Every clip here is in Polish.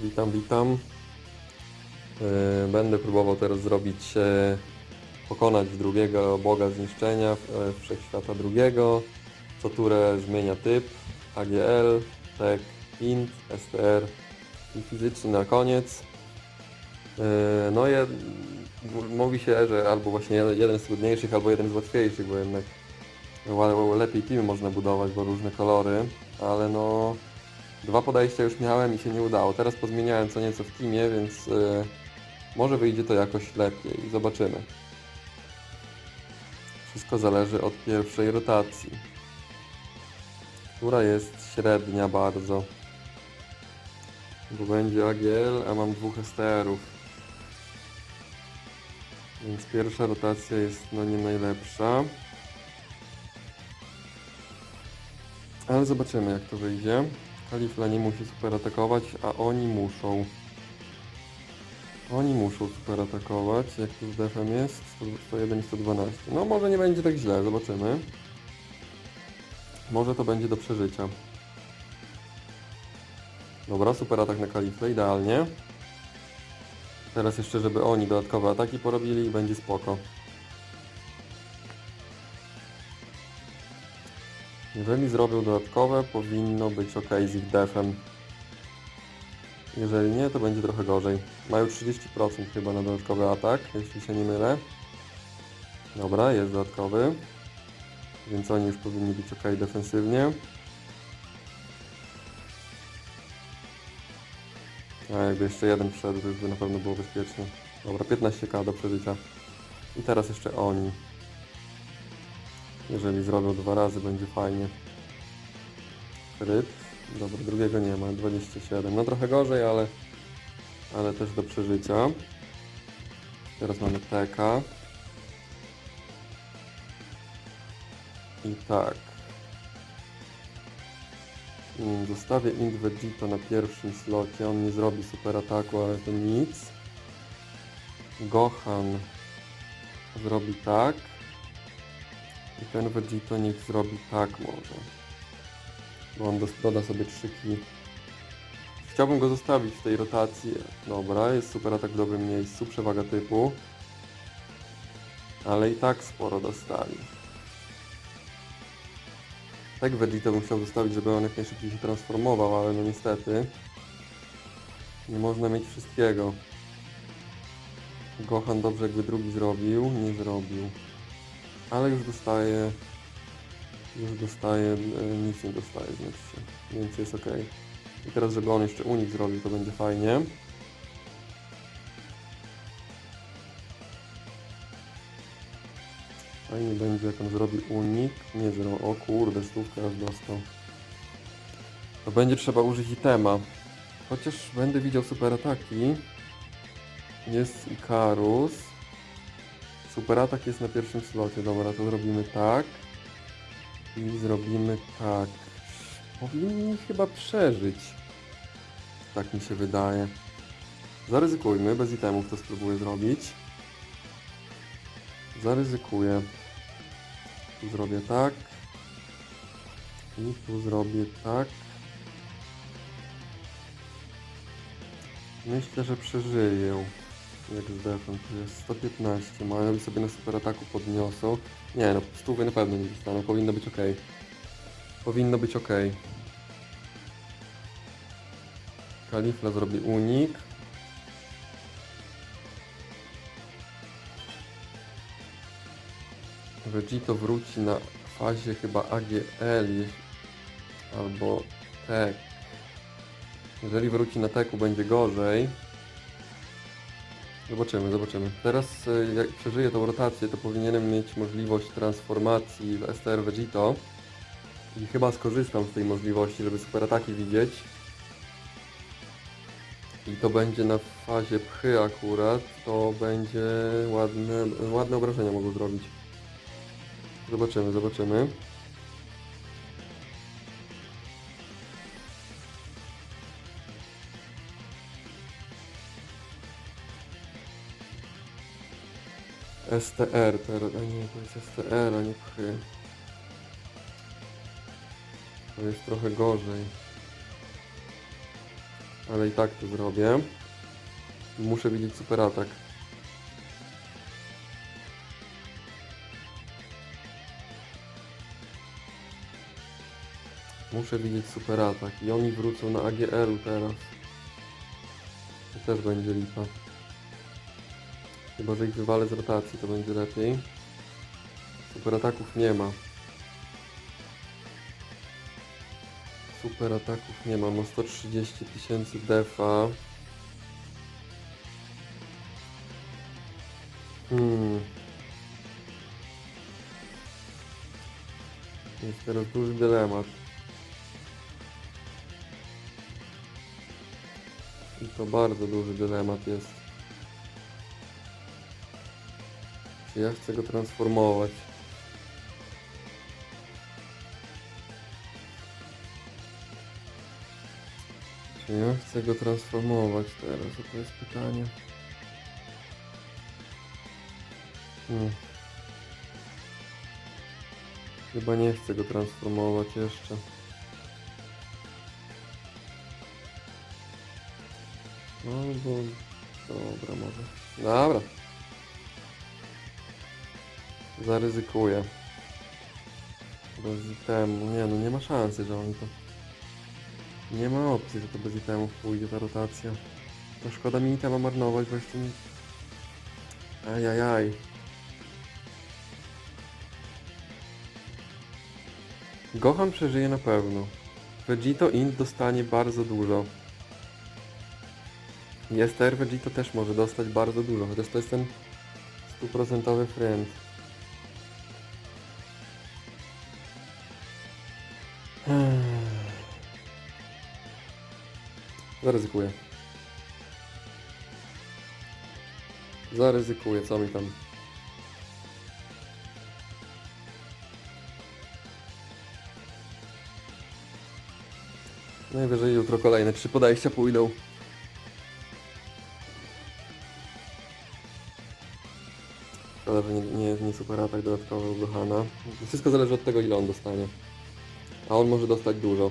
Witam, witam. E, Będę próbował teraz zrobić, e, pokonać drugiego boga zniszczenia, e, wszechświata drugiego. Co turę zmienia typ, AGL, TEK, INT, STR i fizyczny na koniec. No je, mówi się, że albo właśnie jeden- z trudniejszych, albo jeden z łatwiejszych, bo jednak ła- lepiej teamy można budować, bo różne kolory, ale no Dwa podejścia już miałem i się nie udało. Teraz pozmieniałem co nieco w teamie, więc y, może wyjdzie to jakoś lepiej. Zobaczymy. Wszystko zależy od pierwszej rotacji, która jest średnia bardzo. Bo będzie AGL, a mam dwóch STR-ów. Więc pierwsza rotacja jest no nie najlepsza. Ale zobaczymy jak to wyjdzie. Kalifla nie musi super atakować, a oni muszą. Oni muszą super atakować. Jak tu z defem jest? 100 101 i 112. No może nie będzie tak źle, zobaczymy. Może to będzie do przeżycia. Dobra, super atak na Kalifle, idealnie. Teraz jeszcze, żeby oni dodatkowe ataki porobili i będzie spoko. Jeżeli zrobią dodatkowe, powinno być ok z ich defem. Jeżeli nie, to będzie trochę gorzej. Mają 30% chyba na dodatkowy atak, jeśli się nie mylę. Dobra, jest dodatkowy. Więc oni już powinni być ok defensywnie. A jakby jeszcze jeden wszedł, to już by na pewno było bezpiecznie. Dobra, 15k do przeżycia. I teraz jeszcze oni. Jeżeli zrobią dwa razy, będzie fajnie. Kryt. Dobra, drugiego nie ma, 27. No trochę gorzej, ale, ale też do przeżycia. Teraz mamy TK. I tak. Mm, Zostawię Int Vegito na pierwszym slocie. On nie zrobi super ataku, ale to nic. Gohan zrobi tak. I ten Vegito niech zrobi tak może. Bo on doda sobie 3 ki. Chciałbym go zostawić w tej rotacji. Dobra, jest super atak w dobrym miejscu, przewaga typu. Ale i tak sporo dostali. Tak Vegito bym chciał zostawić, żeby on jak najszybciej się transformował, ale no niestety. Nie można mieć wszystkiego. Gohan dobrze jakby drugi zrobił, nie zrobił. Ale już dostaje. Już dostaje. e, Nic nie znaczy się. Więc jest ok. I teraz, żeby on jeszcze unik zrobił, to będzie fajnie. Fajnie będzie, jak on zrobi unik. Nie zero. O kurde, stówkę aż dostał. To będzie trzeba użyć itema. Chociaż będę widział super ataki. Jest Ikarus. Super atak jest na pierwszym slocie. Dobra, to zrobimy tak. I zrobimy tak. Powinni chyba przeżyć. Tak mi się wydaje. Zaryzykujmy, bez itemów to spróbuję zrobić. Zaryzykuję. Tu zrobię tak. I tu zrobię tak. Myślę, że przeżyję. Jak z defem, to jest 115. Mają sobie na super ataku podniosą. Nie no, stówy na pewno nie dostaną. Powinno być ok. Powinno być ok. Kalifla zrobi unik. Vegito wróci na fazie chyba AGL albo TEK. Jeżeli wróci na TEKu będzie gorzej. Zobaczymy, zobaczymy. Teraz e, jak przeżyję tą rotację, to powinienem mieć możliwość transformacji w STR Vegito. I chyba skorzystam z tej możliwości, żeby super ataki widzieć. I to będzie na fazie pchy akurat, to będzie ładne, ładne obrażenia mogą zrobić. Zobaczymy, zobaczymy. STR, teraz, a nie, to jest STR, a nie pchy. To jest trochę gorzej. Ale i tak to zrobię. Muszę widzieć super atak. Muszę widzieć super atak. I oni wrócą na AGL-u teraz. To też będzie lipa. Chyba, że ich wywalę z rotacji, to będzie lepiej. Super ataków nie ma. Super ataków nie ma. Ma 130 tysięcy defa. Hmm. Jest teraz duży dylemat. I to bardzo duży dylemat jest. Ja chcę go transformować? Ja chcę go transformować teraz? To jest pytanie. Hmm. Chyba nie chcę go transformować jeszcze. No bo... Dobra, może. Dobra. Zaryzykuję. Bez itemu. Nie no, nie ma szansy, że oni to... Nie ma opcji, że to bez itemów pójdzie ta rotacja. To szkoda mi itema marnować, bo nie... Ajajaj. Gohan przeżyje na pewno. Vegito Int dostanie bardzo dużo. Jester Vegito też może dostać bardzo dużo, chociaż to jest ten stuprocentowy friend. Zaryzykuję. Zaryzykuję, co mi tam. Najwyżej jutro kolejne trzy podejścia pójdą. Szkoda, że nie, nie, nie super atak dodatkowy u Gohana. Wszystko zależy od tego, ile on dostanie. A on może dostać dużo.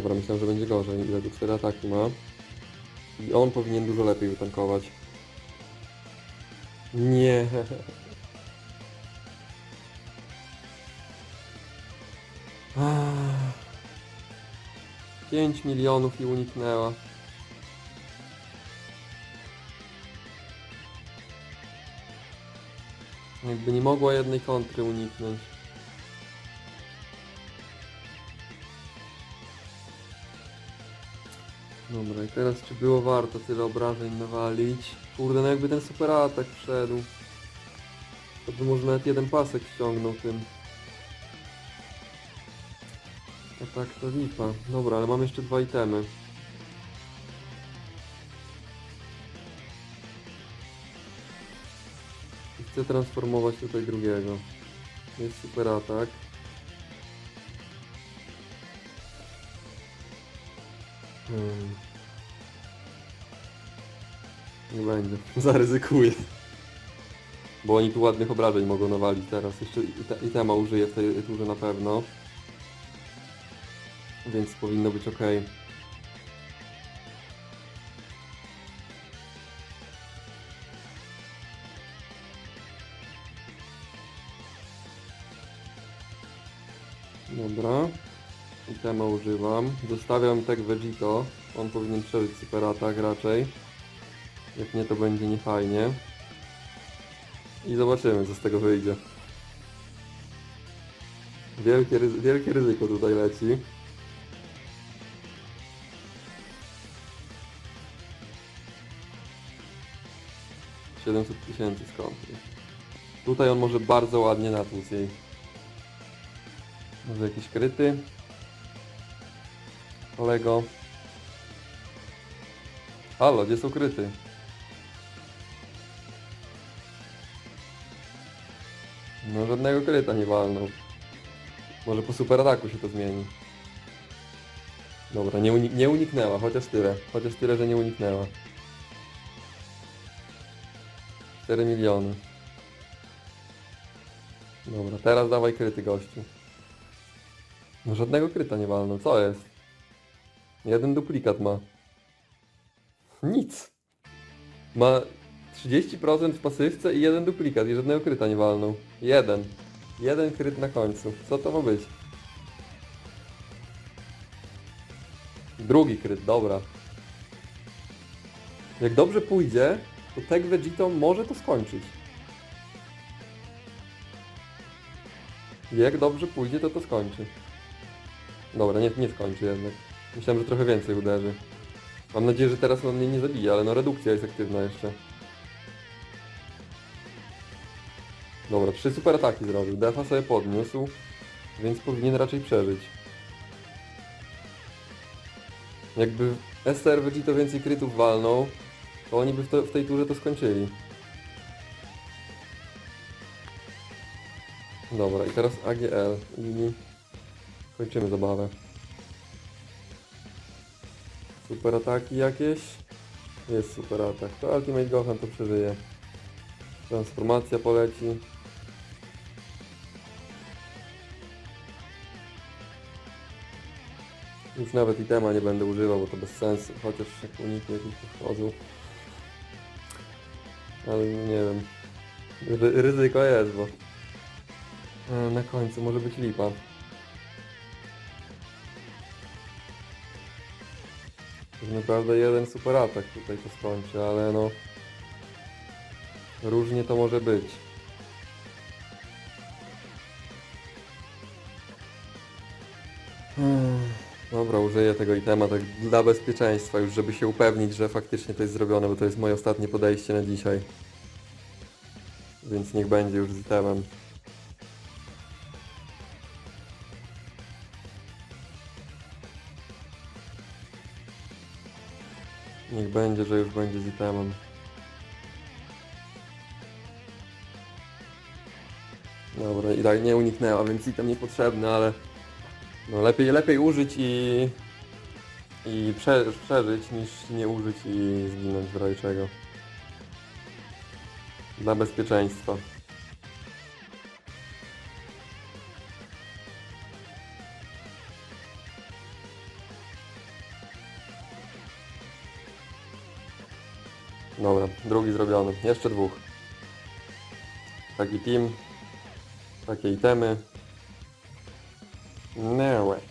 Dobra, myślałem, że będzie gorzej. Ile tu 4 ataki ma. I on powinien dużo lepiej utankować. Nie. Ah. 5 milionów i uniknęła. Jakby nie mogła jednej kontry uniknąć. Dobra, i teraz czy było warto tyle obrażeń nawalić? Kurde, no jakby ten super atak wszedł. To by może nawet jeden pasek ściągnął tym. A tak to lipa. Dobra, ale mam jeszcze dwa itemy. I Chcę transformować tutaj drugiego. Jest super atak. Hmm. Nie będzie. Zaryzykuję. Bo oni tu ładnych obrażeń mogą nawalić teraz. Jeszcze ite- itema użyję w tej turze na pewno. Więc powinno być ok. Dobra. Itema używam. Zostawiam tak Vegito. On powinien przeżyć super atak raczej. Jak nie, to będzie niefajnie. I zobaczymy, co z tego wyjdzie. Wielkie, ryzy- wielkie ryzyko tutaj leci. Siedemset tysięcy skąd? Tutaj on może bardzo ładnie natłuc jej. Może jakieś kryty? Kolego. Halo, gdzie są kryty? No żadnego kryta nie walnął. Może po super ataku się to zmieni. Dobra, nie, unik nie uniknęła, chociaż tyle. Chociaż tyle, że nie uniknęła. 4 miliony. Dobra, teraz dawaj kryty gościu. No żadnego kryta nie walną, co jest? Jeden duplikat ma. Nic. Ma 30% w pasywce i jeden duplikat i żadnego kryta nie walnął. Jeden. Jeden kryt na końcu. Co to ma być? Drugi kryt, dobra. Jak dobrze pójdzie, to Tech Vegito może to skończyć. Jak dobrze pójdzie, to to skończy. Dobra, nie, nie skończy jednak. Myślałem, że trochę więcej uderzy. Mam nadzieję, że teraz on mnie nie zabije, ale no redukcja jest aktywna jeszcze. Dobra, trzy super ataki zrobił. Defa sobie podniósł, więc powinien raczej przeżyć. Jakby SR Vegito więcej krytów walnął, to oni by w, to, w tej turze to skończyli. Dobra, i teraz AGL i kończymy zabawę. Super ataki jakieś? Jest super atak. To Ultimate Gohan to przeżyje. Transformacja poleci. Już nawet itema nie będę używał, bo to bez sensu, chociaż jak uniki jakieś wchodzą. Ale nie wiem. Ry ryzyko jest, bo e, na końcu może być lipa. Naprawdę jeden super atak tutaj to skończy, ale no... Różnie to może być. Hmm, Dobra, użyję tego itema tak dla bezpieczeństwa już, żeby się upewnić, że faktycznie to jest zrobione, bo to jest moje ostatnie podejście na dzisiaj. Więc niech będzie już z itemem. Niech będzie, że już będzie z itemem. Dobra, i tak nie uniknęła, więc item niepotrzebny, ale no lepiej, lepiej użyć i, i prze, przeżyć niż nie użyć i zginąć razie czego. Dla bezpieczeństwa. Drugi zrobiony. Jeszcze dwóch. Taki team. Takie itemy. No way.